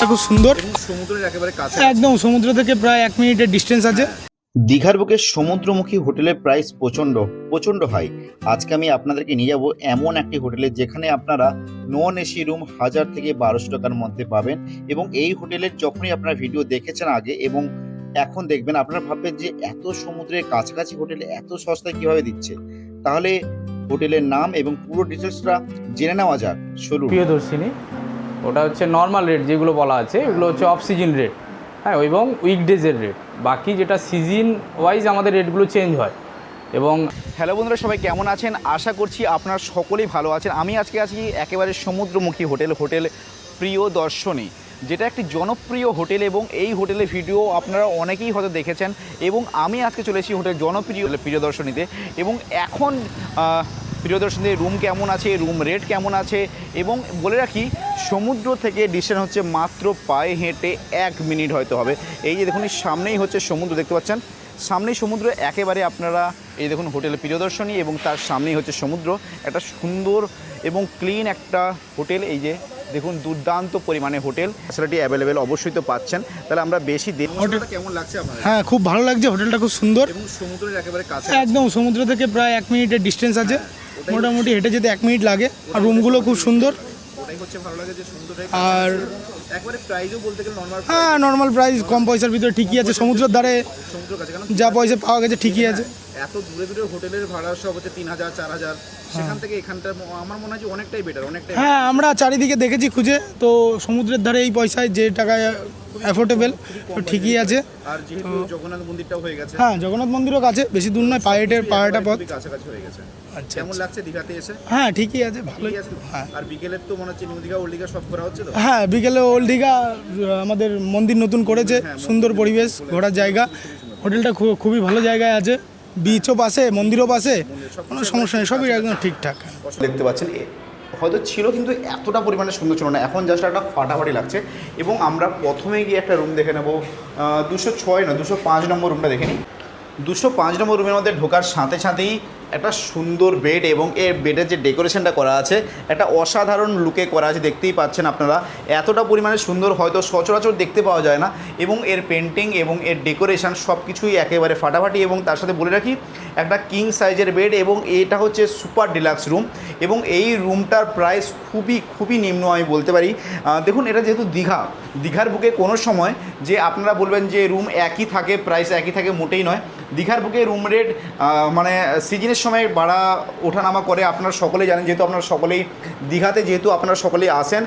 খুব সুন্দর। এবং সমুদ্রের একেবারে কাছে একদম সমুদ্র থেকে প্রায় এক মিনিটের ডিস্টেন্স আছে। দীঘার বুকে সমুদ্রমুখী হোটেলের প্রাইস প্রচণ্ড প্রচণ্ড হাই আজকে আমি আপনাদেরকে নিয়ে যাব এমন একটি হোটেলে যেখানে আপনারা নন এসি রুম হাজার থেকে বারোশো টাকার মধ্যে পাবেন। এবং এই হোটেলের যখনই আপনারা ভিডিও দেখেছেন আগে এবং এখন দেখবেন আপনারা ভাববেন যে এত সমুদ্রের কাছাকাছি হোটেলে এত সস্তায় কীভাবে দিচ্ছে? তাহলে হোটেলের নাম এবং পুরো ডিটেলসটা জেনে নেওয়া যাক। চলুন। প্রিয়দর্শিনী ওটা হচ্ছে নর্মাল রেট যেগুলো বলা আছে, এগুলো হচ্ছে অফ সিজন রেট হ্যাঁ এবং উইকডেজের রেট বাকি যেটা সিজন ওয়াইজ আমাদের রেটগুলো চেঞ্জ হয়। এবং হ্যালো বন্ধুরা, সবাই কেমন আছেন? আশা করছি আপনারা সকলেই ভালো আছেন। আমি আজকে আছি একেবারে সমুদ্রমুখী হোটেল হোটেল প্রিয় দর্শনী, যেটা একটি জনপ্রিয় হোটেল এবং এই হোটেলের ভিডিও আপনারা অনেকেই হয়তো দেখেছেন। এবং আমি আজকে চলে এসেছি হোটেল জনপ্রিয় প্রিয় দর্শনীতে। এবং এখন আহ, প্রিয়দর্শনীতে রুম কেমন আছে রুম রেট কেমন আছে? এবং বলে রাখি সমুদ্র থেকে ডিসটেন্স হচ্ছে মাত্র পায়ে হেঁটে এক মিনিট হয়তো হবে। এই যে দেখুন এই সামনেই হচ্ছে সমুদ্র দেখতে পাচ্ছেন? সামনেই সমুদ্র একেবারে আপনারা এই দেখুন হোটেলের প্রিয়দর্শনী এবং তার সামনেই হচ্ছে সমুদ্র। একটা সুন্দর এবং ক্লিন একটা হোটেল এই যে দেখুন দুর্দান্ত পরিমাণে হোটেল ফ্যাসিলিটি অ্যাভেলেবেল অবশ্যই তো পাচ্ছেন। তাহলে আমরা বেশি দিন হোটেলটা কেমন লাগছে আপনার হ্যাঁ খুব ভালো লাগছে। হোটেলটা খুব সুন্দর। এবং সমুদ্রের একেবারে কাছে একদম সমুদ্র থেকে প্রায় এক মিনিটের ডিস্টেন্স আছে। মোটামুটি হেঁটে যেতে এক মিনিট লাগে আর রুমগুলো খুব সুন্দর। আর হ্যাঁ নর্মাল প্রাইস কম পয়সার ভিতরে ঠিকই আছে সমুদ্রের ধারে যা পয়সা পাওয়া গেছে ঠিকই আছে। এত দূরে দূরে হোটেলের ভাড়া সব হচ্ছে তিন হাজার চার হাজার। সেখান থেকে এখানটা আমার মনে হয় যে অনেকটাই বেটার অনেকটাই হ্যাঁ আমরা চারিদিকে দেখেছি খুঁজে তো সমুদ্রের ধারে এই পয়সায় যে টাকায় অ্যাফোর্ডেবল ঠিকই আছে। আর যেহেতু জগন্নাথ মন্দিরটাও হয়ে গেছে। হ্যাঁ জগন্নাথ মন্দিরও কাছে বেশি দূর নয় পায়েটের পাহাড়টা পথ। কাছাকাছি হয়ে গেছে। আচ্ছা কেমন লাগছে দীঘাতে এসে? হ্যাঁ ঠিকই আছে ভালোই। আছে হ্যাঁ। আর বিকেলের তো মনে হচ্ছে নিউ দীঘা ওল্ড দীঘা সব করা হচ্ছে তো? হ্যাঁ বিকেলে ওল্ড দীঘা আমাদের মন্দির নতুন করেছে সুন্দর পরিবেশ ঘোরার জায়গা। হোটেলটা খুবই ভালো জায়গায় আছে। বিচও পাশে মন্দিরও পাশে কোনো সমস্যা নেই, সবই একদম ঠিকঠাক। দেখতে পাচ্ছেন হয়তো ছিল কিন্তু এতটা পরিমাণে সুন্দর ছিল না। এখন জাস্ট একটা ফাটাফাটি লাগছে এবং আমরা প্রথমে গিয়ে একটা রুম দেখে নেব। দুশো ছয় না, দুশো পাঁচ নম্বর রুমটা দেখে নিই। দুশো পাঁচ নম্বর রুমের মধ্যে ঢোকার সাথে সাথেই একটা সুন্দর বেড এবং এর বেডের যে ডেকোরেশনটা করা আছে, একটা অসাধারণ লুকে করা আছে, দেখতেই পাচ্ছেন আপনারা। এতটা পরিমাণে সুন্দর হয়তো সচরাচর দেখতে পাওয়া যায় না এবং এর পেন্টিং এবং এর ডেকোরেশন সব কিছুই একেবারে ফাটাফাটি এবং তার সাথে বলে রাখি, একটা কিং সাইজের বেড এবং এটা হচ্ছে সুপার ডিলাক্স রুম এবং এই রুমটার প্রাইস খুবই খুবই নিম্ন আমি বলতে পারি। দেখুন, এটা যেহেতু দীঘা, দীঘার বুকে কোনো সময় যে আপনারা বলবেন যে রুম একই থাকে প্রাইস একই থাকে মোটেই নয়। দীঘার বুকে রুম রেট মানে সিজনের সময় বাড়া ওঠানামা করে, আপনারা সকলেই জানেন, যেহেতু আপনারা সকলেই দীঘাতে, যেহেতু আপনারা সকলেই আসেন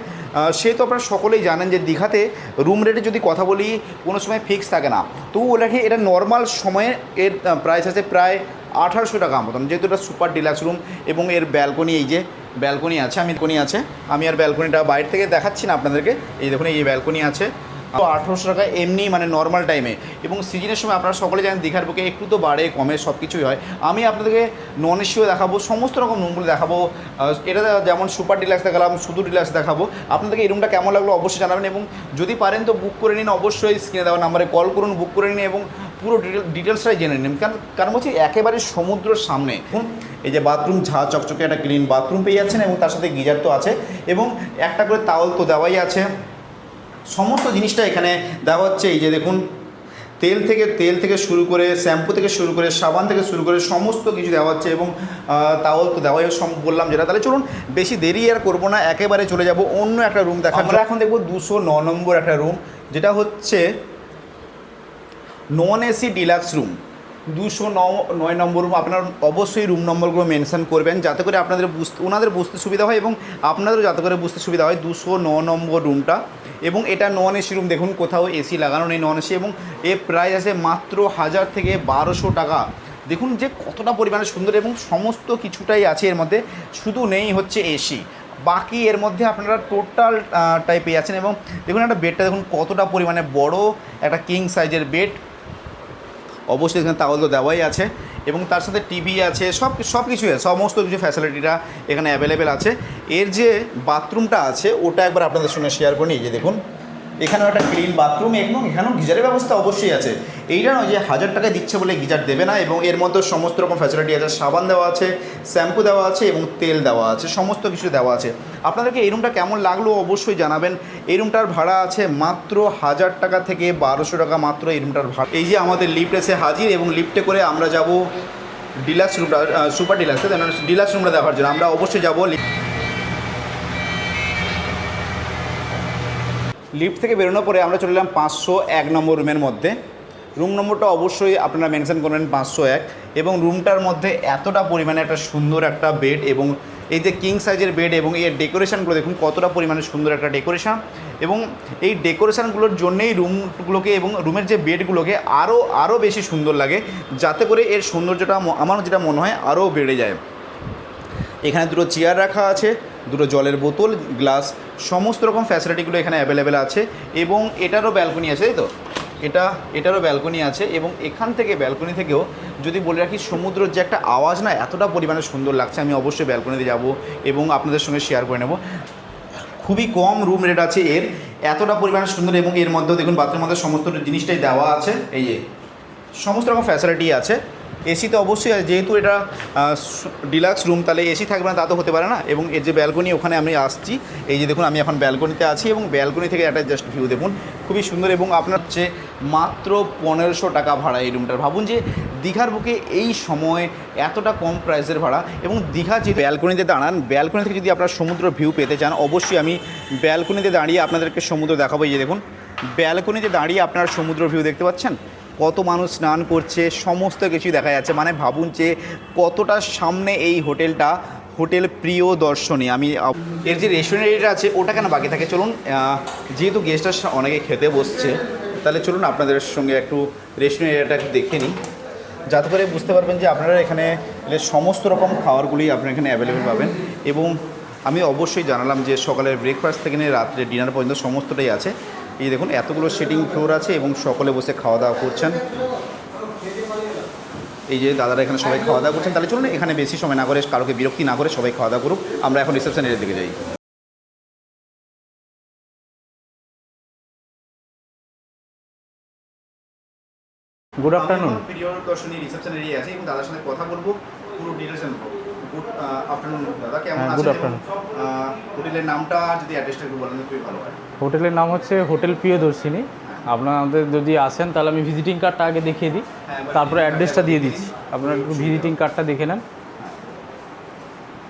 সেহেতু আপনারা সকলেই জানেন যে দীঘাতে রুম রেটে যদি কথা বলি, কোনো সময় ফিক্স থাকে না। তবু রাখি এটা নর্মাল সময়ে এর প্রাইস আছে প্রায় আঠারোশো টাকা মতন, যেহেতু এটা সুপার ডিলাক্স রুম এবং এর ব্যালকনি এই যে ব্যালকনি আছে আমি কোনি আছে, আমি আর ব্যালকনিটা বাইরে থেকে দেখাচ্ছি না আপনাদেরকে, এই দেখুন, এই ব্যালকনি আছে। তো আঠারোশো টাকা এমনি মানে নর্মাল টাইমে এবং সিজনের সময় আপনারা সকলে জানেন দীঘার বুকে একটু তো বাড়ে, কমে সব কিছুই হয়। আমি আপনাদেরকে নন এসিও দেখাবো, সমস্ত রকম রুমগুলো দেখাবো। এটা যেমন সুপার ডিলাক্স দেখালাম, শুধু ডিলাক্স দেখাবো। আপনাদেরকে এই রুমটা কেমন লাগল অবশ্যই জানাবেন এবং যদি পারেন তো বুক করে নিন, অবশ্যই স্ক্রিনে দেওয়া নাম্বারে কল করুন বুক করে নিন এবং পুরো ডিটেল ডিটেলসটাই জেনে নিন। কারণ কারণ হচ্ছে একেবারে সমুদ্রের সামনে। এই যে বাথরুম ঝা, চকচকে একটা ক্লিন বাথরুম পেয়ে যাচ্ছেন এবং তার সাথে গিজার তো আছে এবং একটা করে তাওয়াল তো দেওয়াই আছে। সমস্ত জিনিসটা এখানে দেওয়া হচ্ছে। এই যে দেখুন তেল থেকে তেল থেকে শুরু করে শ্যাম্পু থেকে শুরু করে সাবান থেকে শুরু করে সমস্ত কিছু দেওয়া হচ্ছে এবং তাও তো দেওয়াই সম- বললাম যেটা। তাহলে চলুন বেশি দেরি আর করব না একেবারে চলে যাব অন্য একটা রুম দেখা আমরা এখন দেখব দুশো ন নম্বর একটা রুম যেটা হচ্ছে নন এসি ডিলাক্স রুম দুশো ন নয় নম্বর রুম আপনার অবশ্যই রুম নম্বরগুলো মেনশন করবেন যাতে করে আপনাদের বুঝতে ওনাদের বুঝতে সুবিধা হয় এবং আপনাদেরও যাতে করে বুঝতে সুবিধা হয় দুশো ন নম্বর রুমটা এবং এটা নন এসি রুম, দেখুন কোথাও এসি লাগানো নেই নন এসি এবং এর প্রাইস আছে মাত্র হাজার থেকে বারোশো টাকা। দেখুন যে কতটা পরিমাণে সুন্দর এবং সমস্ত কিছুটাই আছে এর মধ্যে, শুধু নেই হচ্ছে এসি বাকি এর মধ্যে আপনারা টোটাল টাইপে আছেন এবং দেখুন একটা বেডটা দেখুন কতটা পরিমাণে বড়, একটা কিং সাইজের বেড অবশ্যই এখানে তাওয়াল তো দেওয়াই আছে। এবং তার সাথে টিভি আছে, সব সব কিছুই আছে, সমস্ত কিছু ফ্যাসিলিটিটা এখানে অ্যাভেলেবেল আছে। এর যে বাথরুমটা আছে, ওটা একবার আপনাদের সঙ্গে শেয়ার করে, এই যে দেখুন। এখানেও একটা ক্লিন বাথরুম এবং এখানেও গিজারের ব্যবস্থা অবশ্যই আছে। এইটা নয় যে হাজার টাকা দিচ্ছে বলে গিজার দেবে না, এবং এর মধ্যে সমস্ত রকম ফ্যাসিলিটি আছে। সাবান দেওয়া আছে, শ্যাম্পু দেওয়া আছে, এবং তেল দেওয়া আছে, সমস্ত কিছু দেওয়া আছে। আপনাদেরকে এই রুমটা কেমন লাগল অবশ্যই জানাবেন। এই রুমটার ভাড়া আছে মাত্র হাজার টাকা থেকে বারোশো টাকা মাত্র এই রুমটার ভাড়া। এই যে আমাদের লিফট এসে হাজির, এবং লিফটে করে আমরা যাব ডিলাক্স রুমটা সুপার ডিলাক্স ডিলাক্স রুমটা দেখার জন্য। আমরা অবশ্যই যাব লিফট থেকে বেরোনোর পরে আমরা চলে এলাম পাঁচশো এক নম্বর রুমের মধ্যে। রুম নম্বরটা অবশ্যই আপনারা মেনশন করবেন পাঁচশো এক। এবং রুমটার মধ্যে এতটা পরিমাণে একটা সুন্দর একটা বেড এবং এই যে কিং সাইজের বেড এবং এর ডেকোরেশনগুলো দেখুন কতটা পরিমাণে সুন্দর একটা ডেকোরেশন। এবং এই ডেকোরেশনগুলোর জন্যেই রুমগুলোকে এবং রুমের যে বেডগুলোকে আরও আরও বেশি সুন্দর লাগে, যাতে করে এর সৌন্দর্যটা আমার যেটা মনে হয় আরও বেড়ে যায়। এখানে দুটো চেয়ার রাখা আছে, দুটো জলের বোতল, গ্লাস সমস্ত রকম ফ্যাসিলিটিগুলো এখানে অ্যাভেলেবেল আছে এবং এটারও ব্যালকনি আছে, তাই তো? এটা, এটারও ব্যালকনি আছে এবং এখান থেকে ব্যালকনি থেকেও যদি বলে রাখি, সমুদ্রের যে একটা আওয়াজ না, এতটা পরিমাণে সুন্দর লাগছে, আমি অবশ্যই ব্যালকনিতে যাব এবং আপনাদের সঙ্গে শেয়ার করে নেব। খুবই কম রুম রেট আছে এর, এতটা পরিমাণে সুন্দর এবং এর মধ্যেও দেখুন বাথরুমের মধ্যে সমস্ত জিনিসটাই দেওয়া আছে, এই যে, সমস্ত রকম ফ্যাসিলিটি আছে। এসি তো অবশ্যই যেহেতু এটা ডিলাক্স রুম তাহলে এসি থাকবে না, তা তো হতে পারে না। এবং এর যে ব্যালকনি ওখানে আমি আসছি। এই যে দেখুন, আমি এখন ব্যালকনিতে আছি এবং ব্যালকনি থেকে একটা জাস্ট ভিউ দেখুন। খুবই সুন্দর এবং আপনার হচ্ছে মাত্র পনেরোশো টাকা ভাড়া এই রুমটার ভাবুন যে দীঘার বুকে এই সময় এতটা কম প্রাইসের ভাড়া এবং দীঘা যে ব্যালকনিতে দাঁড়ান ব্যালকনি থেকে যদি আপনার সমুদ্র ভিউ পেতে চান, অবশ্যই আমি ব্যালকনিতে দাঁড়িয়ে আপনাদেরকে সমুদ্র দেখাবো। এই যে দেখুন ব্যালকনিতে দাঁড়িয়ে আপনার সমুদ্র ভিউ দেখতে পাচ্ছেন? কত মানুষ স্নান করছে, সমস্ত কিছু দেখা যাচ্ছে। মানে ভাবুন যে কতটা সামনে এই হোটেলটা, হোটেল প্রিয় দর্শনী। আমি এর যে রেস্টুরেন্ট আছে, ওটা কেন বাকি থাকে? চলুন যেহেতু গেস্টরা অনেকে খেতে বসছে, তাহলে চলুন আপনাদের সঙ্গে একটু রেস্টুরেন্ট এরিয়াটা দেখে নিই। যাতে করে বুঝতে পারবেন যে আপনারা এখানে সমস্ত রকম খাবারগুলি আপনারা এখানে অ্যাভেলেবেল পাবেন। এবং আমি অবশ্যই জানালাম যে সকালের ব্রেকফাস্ট থেকে নিয়ে রাত্রে ডিনার পর্যন্ত সমস্তটাই আছে। এই দেখুন এতগুলো সিটিং ফ্লোর আছে এবং সকলে বসে খাওয়া দাওয়া করছেন। এই যে দাদারা এখানে সবাই খাওয়া দাওয়া করছেন। তাহলে চলুন এখানে বেশি সময় না করে কারোকে বিরক্তি না করে সবাই খাওয়া দাওয়া করুক। আমরা এখন রিসেপশন এরিয়ার দিকে যাই। গুড আফটারনুন প্রিয় দর্শনী রিসেপশন এরিয়া আছে এবং দাদার সঙ্গে কথা বলব। পুরো ডিটেলস গুড আফটারনুন দাদা। কেমন হ্যাঁ, আছেন? afternoon. আহ, হোটেলের নামটা যদি অ্যাড্রেসটা একটু বলেন খুবই ভালো হয়। হোটেলের নাম হচ্ছে হোটেল প্রিয়দর্শিনী আপনাদের যদি আসেন তাহলে আমি ভিজিটিং কার্ডটা আগে দেখিয়ে দিই। হ্যাঁ, তারপরে অ্যাড্রেসটা দিয়ে দিচ্ছি। আপনারা একটু ভিজিটিং কার্ডটা দেখে নেন।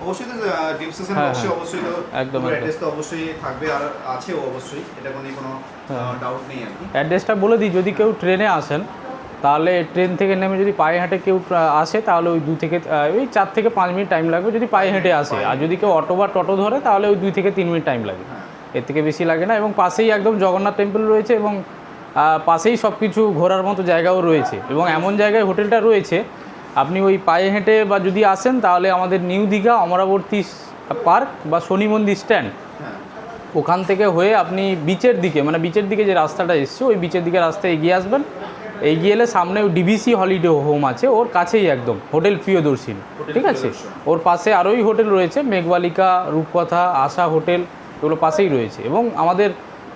অবশ্যই ডিসক্রিপশন হ্যাঁ, বক্সে হ্যাঁ। অবশ্যই একদম, অ্যাড্রেস তো অবশ্যই থাকবে আর আছেও অবশ্যই। এটা কোনো কোনো। ডাউট নেই আর অ্যাড্রেসটা বলে দিই যদি কেউ ট্রেনে আসেন তাহলে ট্রেন থেকে নেমে যদি পায়ে হেঁটে কেউ আসে, তাহলে ওই দু থেকে ওই চার থেকে পাঁচ মিনিট টাইম লাগবে যদি পায়ে হেঁটে আসে। আর যদি কেউ অটো বা টোটো ধরে, তাহলে ওই দুই থেকে তিন মিনিট টাইম লাগে। এর থেকে বেশি লাগে না এবং পাশেই একদম জগন্নাথ টেম্পল রয়েছে এবং পাশেই সব কিছু ঘোরার মতো জায়গাও রয়েছে। এবং এমন জায়গায় হোটেলটা রয়েছে, আপনি ওই পায়ে হেঁটে বা যদি আসেন, তাহলে আমাদের নিউ দীঘা অমরাবর্তী পার্ক বা শনি মন্দির স্ট্যান্ড। ওখান থেকে হয়ে আপনি বিচের দিকে মানে বিচের দিকে যে রাস্তাটা এসছে, ওই বিচের দিকে রাস্তায় এগিয়ে আসবেন। এগিয়ে এলে সামনে ডিবিসি হলিডে হোম আছে ওর কাছেই একদম হোটেল প্রিয়দর্শী ঠিক আছে? ওর পাশে আরোই হোটেল রয়েছে মেঘবালিকা রূপকথা আশা হোটেল এগুলো পাশেই রয়েছে এবং আমাদের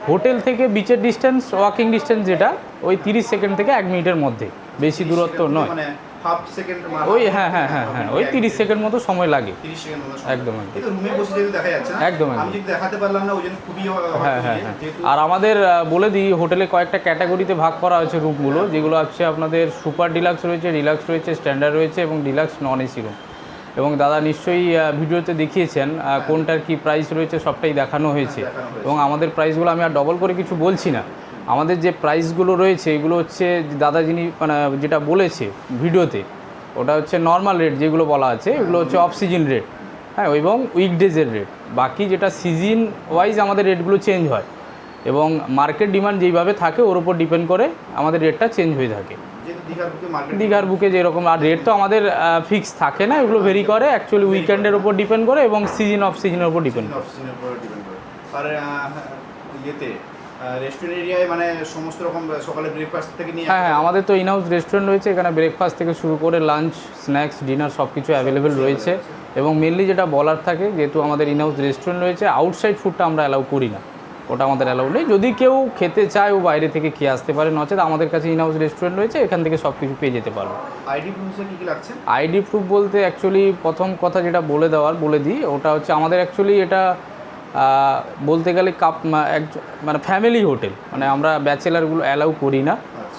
হোটেল থেকে বিচের ডিস্টেন্স ওয়াকিং ডিস্টেন্স যেটা ওই তিরিশ সেকেন্ড থেকে এক মিনিটের মধ্যে বেশি দূরত্ব নয়। মানে হাফ সেকেন্ড ওই হ্যাঁ হ্যাঁ হ্যাঁ হ্যাঁ ওই তিরিশ সেকেন্ড মতো সময় লাগে। 30 সেকেন্ড মতো একদম, একদম। রুমে বসে যেহেতু দেখা যাচ্ছে একদম। আমি যদি দেখাতে পারলাম না ওই জন্য খুবই হ্যাঁ হ্যাঁ হ্যাঁ আর আমাদের বলে দিই হোটেলে কয়েকটা ক্যাটাগরিতে ভাগ করা হয়েছে রুমগুলো যেগুলো হচ্ছে আপনাদের সুপার ডিলাক্স রয়েছে ডিলাক্স রয়েছে স্ট্যান্ডার্ড রয়েছে এবং ডিলাক্স নন এসি রুম এবং দাদা নিশ্চয়ই ভিডিওতে দেখিয়েছেন কোনটার কি প্রাইস রয়েছে সবটাই দেখানো হয়েছে। দেখানো হয়েছে। এবং আমাদের প্রাইসগুলো আমি আর ডবল করে কিছু বলছি না। আমাদের যে প্রাইসগুলো রয়েছে, এগুলো হচ্ছে দাদা যিনি মানে যেটা বলেছে ভিডিওতে, ওটা হচ্ছে নর্মাল রেট যেগুলো বলা আছে, এগুলো হচ্ছে অফ সিজন রেট হ্যাঁ এবং উইকডেজের রেট বাকি যেটা সিজন ওয়াইজ আমাদের রেটগুলো চেঞ্জ হয়। এবং মার্কেট ডিমান্ড যেইভাবে থাকে, ওর উপর ডিপেন্ড করে আমাদের রেটটা চেঞ্জ হয়ে থাকে। দীঘার বুকে যেরকম, আর রেট তো আমাদের ফিক্স থাকে না, এগুলো ভেরি করে। অ্যাকচুয়ালি উইকেন্ডের উপর ডিপেন্ড করে এবং সিজন অফ সিজনের উপর ডিপেন্ড করে। রেস্টুরেন্ট এরিয়ায় মানে সমস্ত রকম সকালে ব্রেকফাস্ট থেকে নিয়ে হ্যাঁ হ্যাঁ আমাদের তো ইনহাউস রেস্টুরেন্ট রয়েছে এখানে ব্রেকফাস্ট থেকে শুরু করে লাঞ্চ স্ন্যাক্স ডিনার সব কিছু অ্যাভেলেবেল রয়েছে। এবং মেনলি যেটা বলার থাকে যেহেতু আমাদের ইনহাউস রেস্টুরেন্ট রয়েছে আউটসাইড ফুডটা আমরা অ্যালাউ করি না। ওটা আমাদের অ্যালাউ নেই। যদি কেউ খেতে চায় ও বাইরে থেকে খেয়ে আসতে পারে নচেত আমাদের কাছে ইন হাউস রেস্টুরেন্ট রয়েছে এখান থেকে সব কিছু পেয়ে যেতে পারবে। আইডি প্রুফে কী কী লাগছে? আইডি প্রুফ বলতে অ্যাকচুয়ালি প্রথম কথা যেটা বলে দেওয়ার বলে দিই ওটা হচ্ছে আমাদের অ্যাকচুয়ালি এটা বলতে গেলে কাপ এক মানে ফ্যামিলি হোটেল মানে আমরা ব্যাচেলারগুলো অ্যালাউ করি না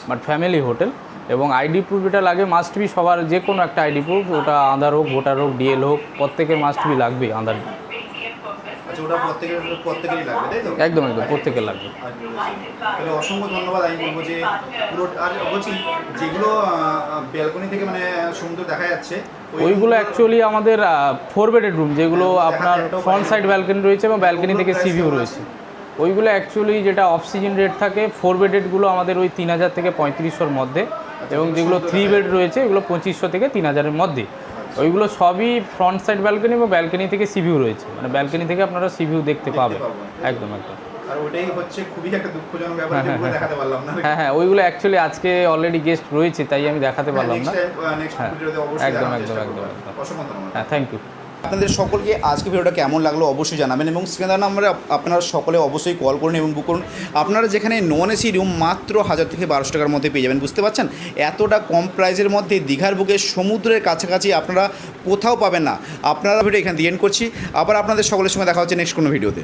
বাট ফ্যামিলি হোটেল এবং আইডি প্রুফ এটা লাগে মাস্ট বি সবার যে কোনো একটা আইডি প্রুফ ওটা আধার হোক ভোটার হোক ডিএল হোক প্রত্যেকের মাস্ট বি লাগবে আধার আচ্ছা ওটা প্রত্যেকের প্রত্যেকেরই লাগবে তাই তো? একদম একদম প্রত্যেকের লাগবে। তাহলে অসংখ্য ধন্যবাদ আমি বলব যে পুরো আর বলছি যেগুলো ব্যালকনি থেকে মানে সমুদ্র দেখা যাচ্ছে ওইগুলো অ্যাকচুয়ালি আমাদের ফোর বেডেড রুম যেগুলো আপনার ফ্রন্ট সাইড ব্যালকনি রয়েছে এবং ব্যালকনি থেকে price সি ভিউ রয়েছে। ওইগুলো অ্যাকচুয়ালি যেটা অফ সিজন রেট থাকে ফোর বেডেডগুলো আমাদের ওই তিন হাজার থেকে পঁয়ত্রিশশোর মধ্যে এবং যেগুলো থ্রি বেড রয়েছে এগুলো পঁচিশশো থেকে তিন হাজারের মধ্যে। ওইগুলো সবই ফ্রন্ট সাইড ব্যালকনি বা ব্যালকনি থেকে সিভিউ রয়েছে। মানে ব্যালকনি থেকে আপনারা সিভিউ দেখতে পাবেন। একদম একদম। আর ওটাই হচ্ছে খুবই একটা দুঃখজনক ব্যাপার যে দেখাতে পারলাম না। হ্যাঁ হ্যাঁ ওইগুলো অ্যাকচুয়ালি আজকে অলরেডি গেস্ট রয়েছে তাই আমি দেখাতে পারলাম না। হ্যাঁ, একদম, একদম, একদম, একদম। হ্যাঁ থ্যাংক ইউ আপনাদের সকলকে আজকে ভিডিওটা কেমন লাগল অবশ্যই জানাবেন এবং সেখানে আমরা আপনারা সকলে অবশ্যই কল করুন এবং বুক করুন। আপনারা যেখানে নন এসি রুম মাত্র হাজার থেকে বারোশো টাকার মধ্যে পেয়ে যাবেন, বুঝতে পারছেন? এতটা কম প্রাইসের মধ্যে দীঘার বুকে সমুদ্রের কাছাকাছি আপনারা কোথাও পাবেন না। আপনারা ভিডিও এখানে দিয়ে এন্ড করছি। আবার আপনাদের সকলের সঙ্গে দেখা হচ্ছে নেক্সট কোনো ভিডিওতে